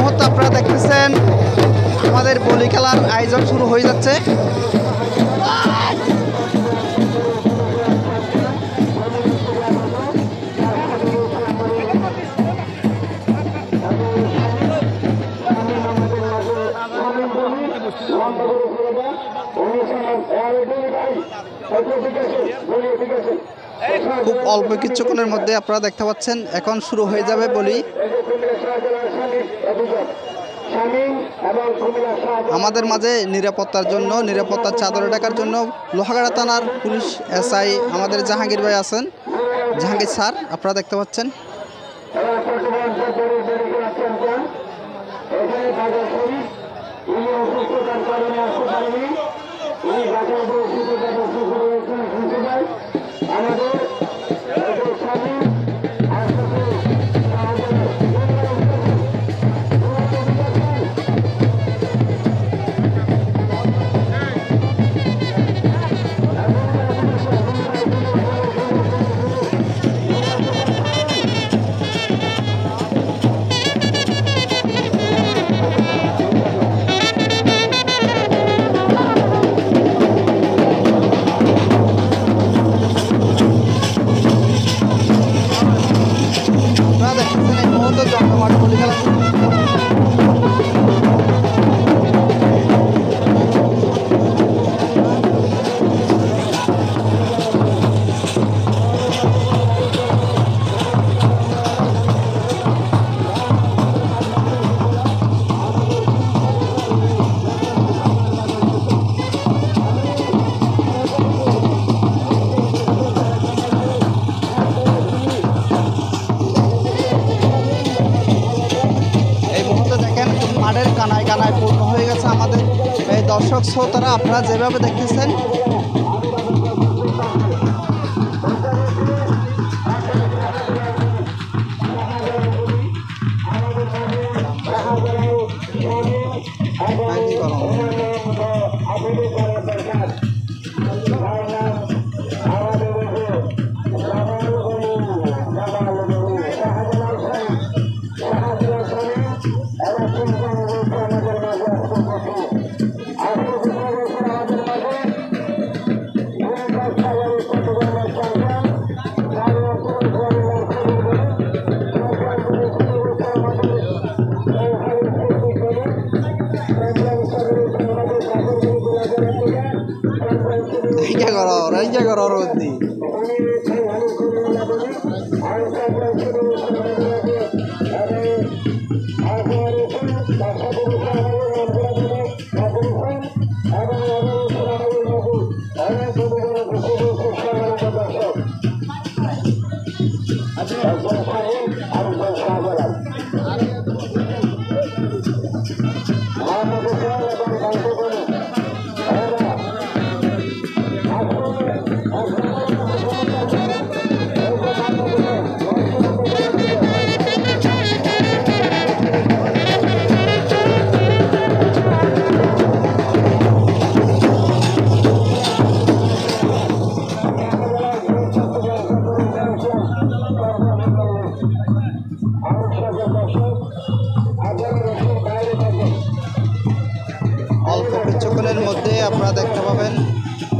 মুহূর্তে আপনারা দেখতেছেন। আমাদের বলি খেলার আয়োজন শুরু হয়ে যাচ্ছে। খুব অল্প কিছুক্ষণের মধ্যে আপনারা দেখতে পাচ্ছেন, এখন শুরু হয়ে যাবে বলি। আমাদের মাঝে নিরাপত্তার জন্য, নিরাপত্তার চাদরে ডাকার জন্য লোহাগাড়া থানার পুলিশ, এসআই আমাদের জাহাঙ্গীর ভাই আছেন। জাহাঙ্গীর স্যার, আপনারা দেখতে পাচ্ছেন। আপনারা মাঠের কানায় কানায় পূর্ণ হয়ে গেছে আমাদের। এই দর্শক শ্রোতারা আপনারা যেভাবে দেখতেছেন এই কে করো এই কে করো রোদি অল্প দেখতে পাবেন।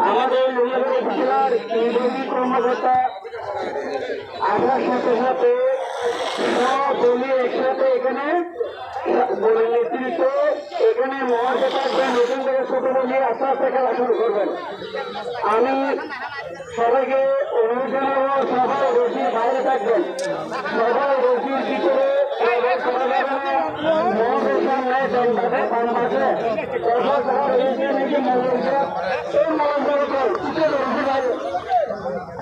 আমাদের কর্মকর্তা আপনার সাথে সাথে এখানে দলের নেতৃত্ব নতুন নিয়ে আস্তে আস্তে খেলা শুরু করবেন। আমি সবাইকে অনুরোধ জানাব সবাই রশির বাইরে থাকবেন। সবাই রশির ভিতরে না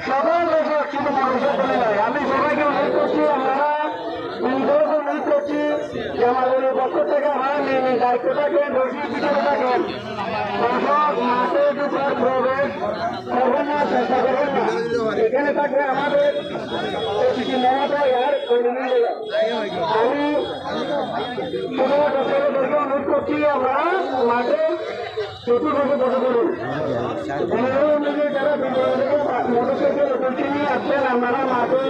সবাই একসাথে মহাসা চলে যায় আমি সবাইকে অনুরোধ করছি আপনারা নিজেকে অনুরোধ করছি যে আমাদের পক্ষ থেকে আমার নিয়ে দায়িত্ব থাকেন রশির ভিতরে থাকেন। দর্শক, মাঠে ঢোকার প্রবেশ করবেন না, চেষ্টা করবেন না। এখানে থাকলে আমাদের মমতা আর আমি কোনো দর্শকদেরকে অনুরোধ করছি, আমরা মাঠে চতুর্ভাগে বসে করুন যারা মোটরসাইকেল উপস্থিত নিয়ে আসছেন, আপনারা মাঠে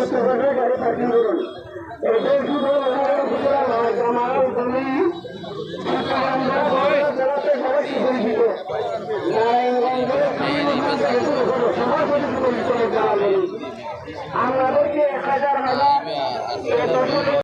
বিদ্যালয় গাড়ি পার্কিং করুন। আমাদেরকে এক হাজার হাজার